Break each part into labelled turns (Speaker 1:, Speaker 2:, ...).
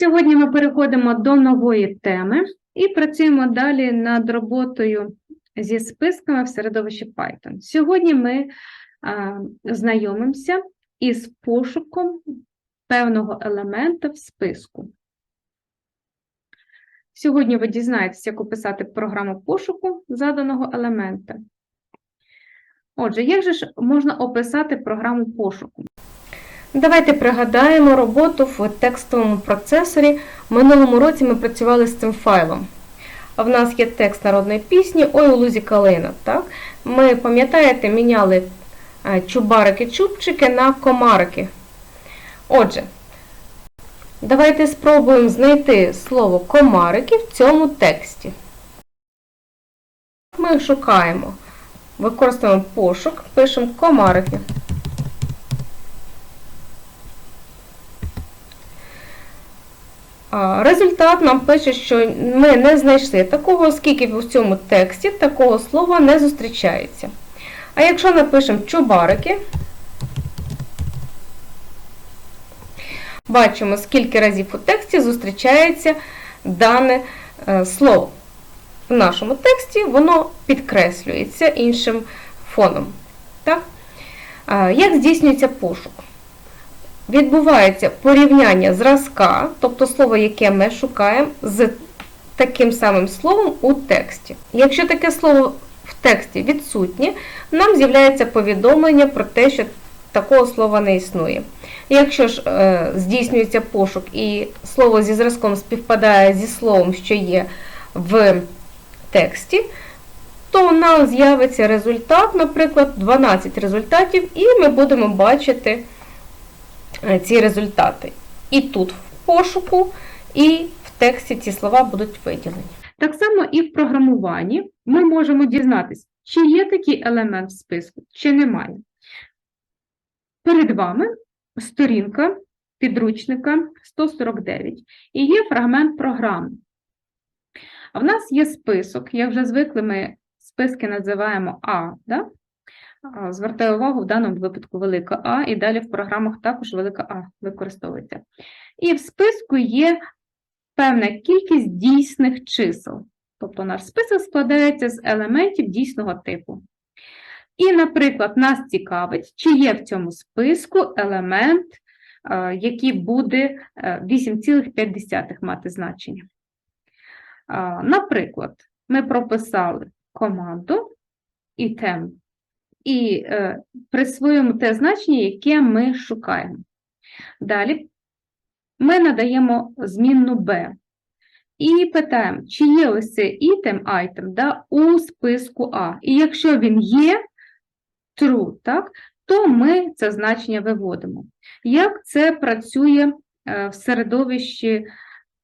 Speaker 1: Сьогодні ми переходимо до нової теми і працюємо далі над роботою зі списками в середовищі Python. Сьогодні ми а, знайомимося із пошуком певного елемента в списку. Сьогодні ви дізнаєтесь, як описати програму пошуку заданого елемента. Отже, як же ж можна описати програму пошуку?
Speaker 2: Давайте пригадаємо роботу в текстовому процесорі. Минулому році ми працювали з цим файлом. В нас є текст народної пісні Ой у лузі калина. Так? Ми, пам'ятаєте, міняли е, чубарики-чубчики на комарики. Отже, давайте спробуємо знайти слово комарики в цьому тексті. Ми шукаємо, використовуємо пошук, пишемо комарики. Результат нам пише, що ми не знайшли такого, оскільки в цьому тексті такого слова не зустрічається. А якщо напишемо чубарики, бачимо, скільки разів у тексті зустрічається дане е, слово. В нашому тексті воно підкреслюється іншим фоном. Так? Як здійснюється пошук? Відбувається порівняння зразка, тобто слово, яке ми шукаємо, з таким самим словом у тексті. Якщо таке слово в тексті відсутнє, нам з'являється повідомлення про те, що такого слова не існує. Якщо ж е, здійснюється пошук і слово зі зразком співпадає зі словом, що є в тексті, то нам з'явиться результат, наприклад, 12 результатів, і ми будемо бачити ці результати. І тут в пошуку, і в тексті ці слова будуть виділені.
Speaker 1: Так само і в програмуванні ми можемо дізнатися, чи є такий елемент в списку, чи немає. Перед вами сторінка підручника 149 і є фрагмент програми. А в нас є список, як вже звикли, ми списки називаємо А. Да? Звертаю увагу, в даному випадку велика А, і далі в програмах також велика А використовується. І в списку є певна кількість дійсних чисел. Тобто наш список складається з елементів дійсного типу. І, наприклад, нас цікавить, чи є в цьому списку елемент, е, який буде е, 8,5 мати значення. Наприклад, ми прописали команду тему, і е, присвоюємо те значення, яке ми шукаємо. Далі ми надаємо змінну b. І питаємо, чи є ось цей ітем, item да, у списку А. І якщо він є true, так, то ми це значення виводимо. Як це працює е, в середовищі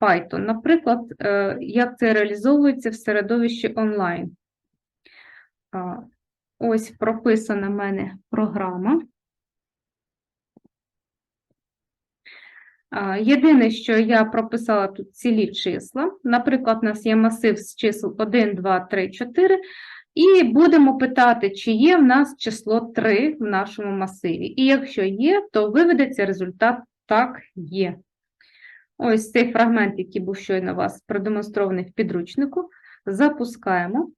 Speaker 1: Python? Наприклад, е, як це реалізовується в середовищі онлайн? Ось прописана в мене програма. Єдине, що я прописала тут цілі числа. Наприклад, у нас є масив з чисел 1, 2, 3, 4. І будемо питати, чи є в нас число 3 в нашому масиві. І якщо є, то виведеться результат так є. Ось цей фрагмент, який був щойно у вас продемонстрований в підручнику. Запускаємо.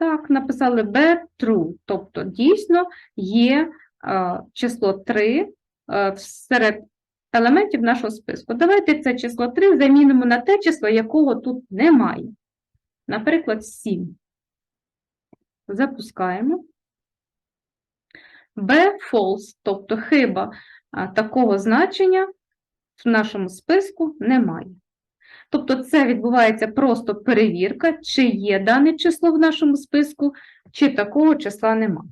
Speaker 1: Так, написали B true, тобто дійсно є е, число 3 е, серед елементів нашого списку. Давайте це число 3 замінимо на те число, якого тут немає. Наприклад, 7. Запускаємо. B false, тобто хиба такого значення в нашому списку немає. Тобто це відбувається просто перевірка, чи є дане число в нашому списку, чи такого числа немає.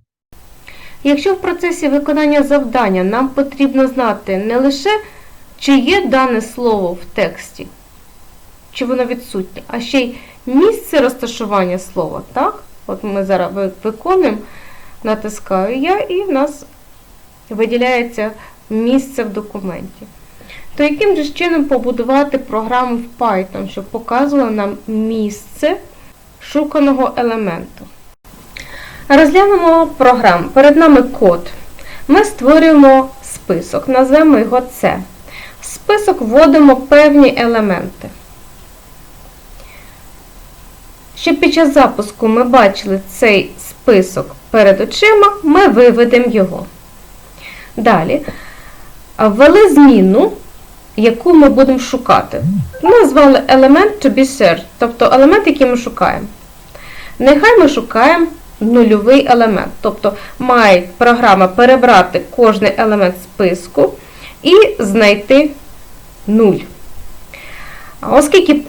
Speaker 2: Якщо в процесі виконання завдання нам потрібно знати не лише, чи є дане слово в тексті, чи воно відсутнє, а ще й місце розташування слова. Так? От ми зараз виконуємо, натискаю я, і в нас виділяється місце в документі. То яким же чином побудувати програму в Python, щоб показувала нам місце шуканого елементу? Розглянемо програму. Перед нами код. Ми створюємо список, назвемо його C. В список вводимо певні елементи. Щоб під час запуску ми бачили цей список перед очима, ми виведемо його. Далі ввели зміну, яку ми будемо шукати. Назвали element to be searched, тобто елемент, який ми шукаємо. Нехай ми шукаємо нульовий елемент. Тобто має програма перебрати кожний елемент списку і знайти 0. Оскільки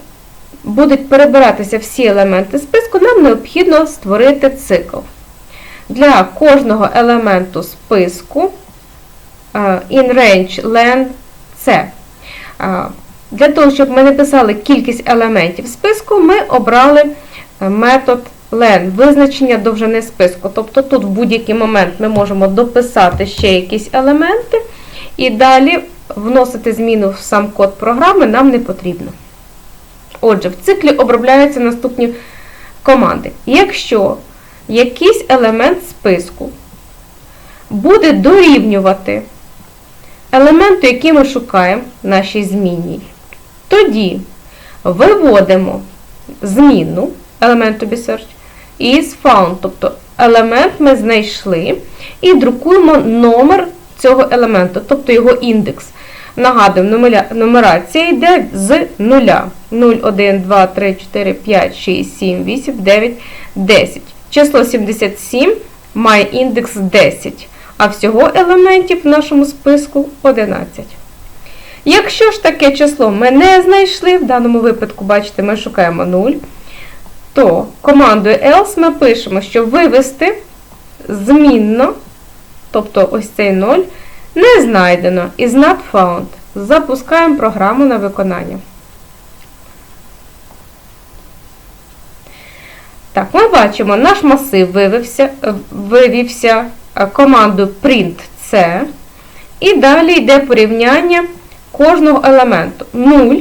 Speaker 2: будуть перебиратися всі елементи списку, нам необхідно створити цикл. Для кожного елементу списку е, in range len C. Для того, щоб ми написали кількість елементів списку, ми обрали е, метод len, визначення довжини списку. Тобто тут в будь-який момент ми можемо дописати ще якісь елементи, і далі вносити зміну в сам код програми нам не потрібно. Отже, в циклі обробляються наступні команди. Якщо якийсь елемент списку буде дорівнювати елементу, який ми шукаємо в нашій змінній, тоді виводимо зміну елемент to be searched is found, тобто елемент ми знайшли і друкуємо номер цього елементу, тобто його індекс. Нагадуємо, нумерація йде з нуля. 0, 1, 2, 3, 4, 5, 6, 7, 8, 9, 10. Число 77 має індекс 10, а всього елементів в нашому списку 11. Якщо ж таке число ми не знайшли, в даному випадку, бачите, ми шукаємо 0, то командою else ми пишемо, що вивести змінно, тобто ось цей 0, не знайдено is not found. Запускаємо програму на виконання. Так, ми бачимо, наш масив вивівся, вивівся е, командою print C. І далі йде порівняння кожного елементу. 0,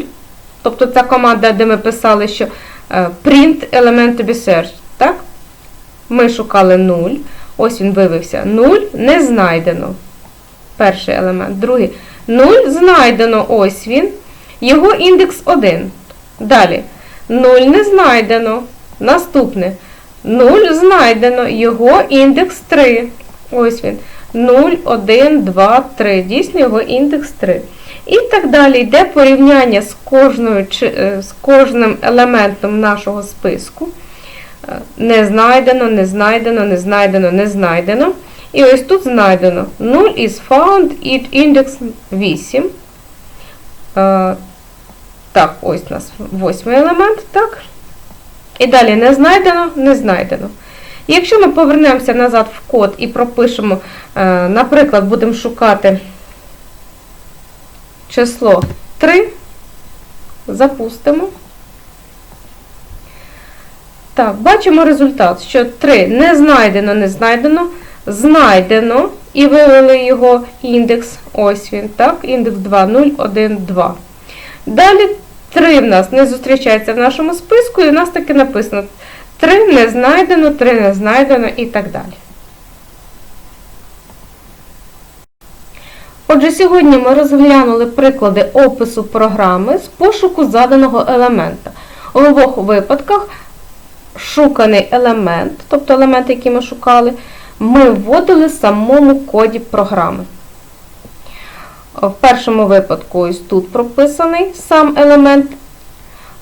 Speaker 2: тобто ця команда, де ми писали, що е, print element to be searched. Так? Ми шукали 0. Ось він вивився. 0 не знайдено. Перший елемент. Другий. 0 знайдено. Ось він. Його індекс 1. Далі. 0 не знайдено. Наступне. 0 знайдено. Його індекс 3. Ось він. 0, 1, 2, 3. Дійсно, його індекс 3. І так далі йде порівняння з, кожною, е, з кожним елементом нашого списку. Е, Не знайдено, не знайдено, не знайдено, не знайдено. І ось тут знайдено 0 is found it index 8. Е, Так, ось у нас восьмий елемент, так. І далі не знайдено, не знайдено. І якщо ми повернемося назад в код і пропишемо, е, наприклад, будемо шукати число 3, запустимо. Так, бачимо результат, що 3 не знайдено, не знайдено, знайдено і вивели його індекс. Ось він, так, індекс 2, 0, 1, 2. Далі 3 в нас не зустрічається в нашому списку, і в нас таки написано 3 не знайдено, 3 не знайдено і так далі. Отже, сьогодні ми розглянули приклади опису програми з пошуку заданого елемента. У обох випадках шуканий елемент, тобто елемент, який ми шукали, ми вводили в самому коді програми. В першому випадку ось тут прописаний сам елемент,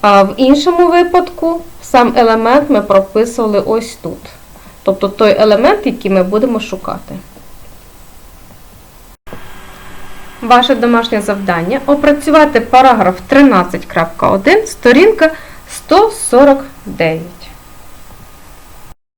Speaker 2: а в іншому випадку сам елемент ми прописували ось тут. Тобто той елемент, який ми будемо шукати. Ваше домашнє завдання опрацювати параграф 13.1, сторінка 149.